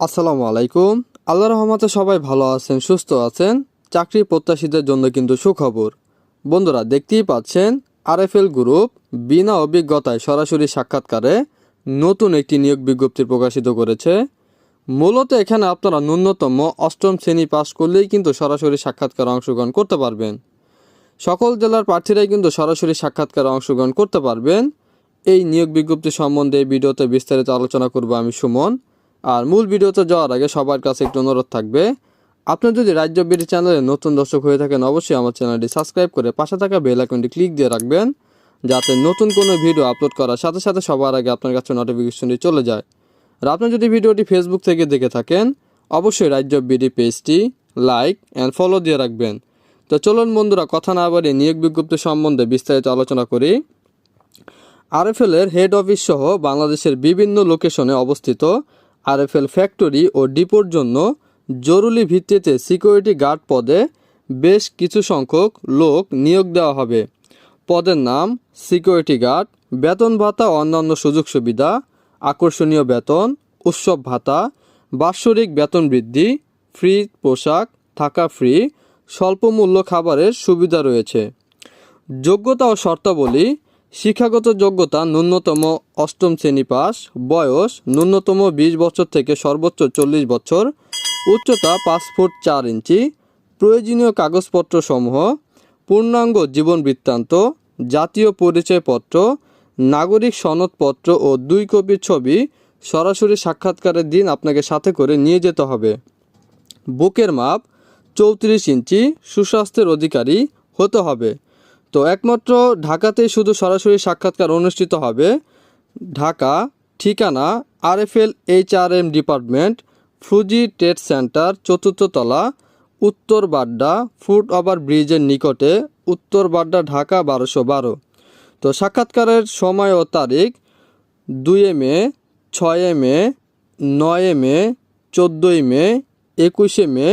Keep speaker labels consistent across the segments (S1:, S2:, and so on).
S1: আসসালামু আলাইকুম। আল্লাহ রহমতে সবাই ভালো আছেন, সুস্থ আছেন। চাকরি প্রত্যাশীদের জন্য কিন্তু সুখবর। বন্ধুরা, দেখতেই পাচ্ছেন, আরএফএল গ্রুপ বিনা অভিজ্ঞতায় সরাসরি সাক্ষাৎকারে নতুন একটি নিয়োগ বিজ্ঞপ্তি প্রকাশিত করেছে। মূলত এখানে আপনারা ন্যূনতম অষ্টম শ্রেণি পাস করলেই কিন্তু সরাসরি সাক্ষাৎকারে অংশগ্রহণ করতে পারবেন। সকল জেলার প্রার্থীরাই কিন্তু সরাসরি সাক্ষাৎকারে অংশগ্রহণ করতে পারবেন। এই নিয়োগ বিজ্ঞপ্তি সম্বন্ধে ভিডিওতে বিস্তারিত আলোচনা করব আমি সুমন। আর মূল ভিডিওতে যাওয়ার আগে সবার কাছে একটু অনুরোধ থাকবে, আপনি যদি রাজ্য বিডি চ্যানেলে নতুন দর্শক হয়ে থাকেন, অবশ্যই আমার চ্যানেলটি সাবস্ক্রাইব করে পাশে থাকা বেল আইকনটি ক্লিক দিয়ে রাখবেন, যাতে নতুন কোনো ভিডিও আপলোড করার সাথে সাথে সবার আগে আপনার কাছে নোটিফিকেশনটি চলে যায়। আর আপনি যদি ভিডিওটি ফেসবুক থেকে দেখে থাকেন, অবশ্যই রাজ্য বিডি পেজটি লাইক অ্যান্ড ফলো দিয়ে রাখবেন। তো চলুন বন্ধুরা, কথা না বাড়িয়ে নিয়োগ বিজ্ঞপ্তি সম্বন্ধে বিস্তারিত আলোচনা করি। আরএফএলের হেড অফিস সহ বাংলাদেশের বিভিন্ন লোকেশনে অবস্থিত আরএফএল ফ্যাক্টরি ও ডিপোর জন্য জরুরি ভিত্তিতে সিকিউরিটি গার্ড পদে বেশ কিছু সংখ্যক লোক নিয়োগ দেওয়া হবে। পদের নাম সিকিউরিটি গার্ড, বেতন ভাতা অন্যান্য সুযোগ সুবিধা, আকর্ষণীয় বেতন, উৎসব ভাতা, বাৎসরিক বেতন বৃদ্ধি, ফ্রি পোশাক, থাকা ফ্রি স্বল্পমূল্য খাবারের সুবিধা রয়েছে। যোগ্যতা ও শর্তাবলী শিক্ষাগত যোগ্যতা ন্যূনতম অষ্টম শ্রেণি পাস, বয়স ন্যূনতম বিশ বছর থেকে সর্বোচ্চ চল্লিশ বছর, উচ্চতা পাঁচ ফুট চার ইঞ্চি, প্রয়োজনীয় কাগজপত্র সমূহ, পূর্ণাঙ্গ জীবন বৃত্তান্ত, জাতীয় পরিচয়পত্র, নাগরিক সনদপত্র ও দুই কপির ছবি সরাসরি সাক্ষাৎকারের দিন আপনাকে সাথে করে নিয়ে যেতে হবে। বুকের মাপ চৌত্রিশ ইঞ্চি, সুস্বাস্থ্যের অধিকারী হতে হবে। তো একমাত্র ঢাকাতেই শুধু সরাসরি সাক্ষাৎকার অনুষ্ঠিত হবে। ঢাকা, ঠিকানা, RFL H R M department, Fuji trade center, চতুর্থ তলা, উত্তর বাড্ডা, ফুট ওভার ব্রিজের নিকটে, উত্তর বাড্ডা, ঢাকা, বারোশো বারো। তো সাক্ষাৎকারের সময় ও তারিখ, দুই মে, ছয় মে, নয় মে, চোদ্দোই মে, একুশে মে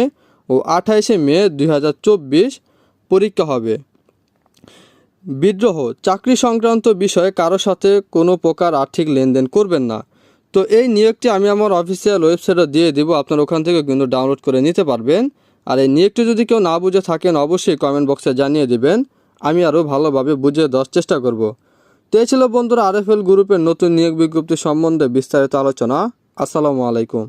S1: ও আঠাইশে মে দু হাজার চব্বিশ পরীক্ষা হবে। বিদ্রোহ, চাকরি সংক্রান্ত বিষয়ে কারও সাথে কোনো প্রকার আর্থিক লেনদেন করবেন না। তো এই নিয়োগটি আমি আমার অফিসিয়াল ওয়েবসাইটে দিয়ে দিব, আপনার ওখান থেকে কিন্তু ডাউনলোড করে নিতে পারবেন। আর এই নিয়োগটি যদি কেউ না বুঝে থাকেন, অবশ্যই কমেন্ট বক্সে জানিয়ে দেবেন। আমি আরও ভালোভাবে বুঝে দেওয়ার চেষ্টা করব। তো এই ছিল বন্ধুরা আরএফএল গ্রুপের নতুন নিয়োগ বিজ্ঞপ্তি সম্বন্ধে বিস্তারিত আলোচনা। আসসালামু আলাইকুম।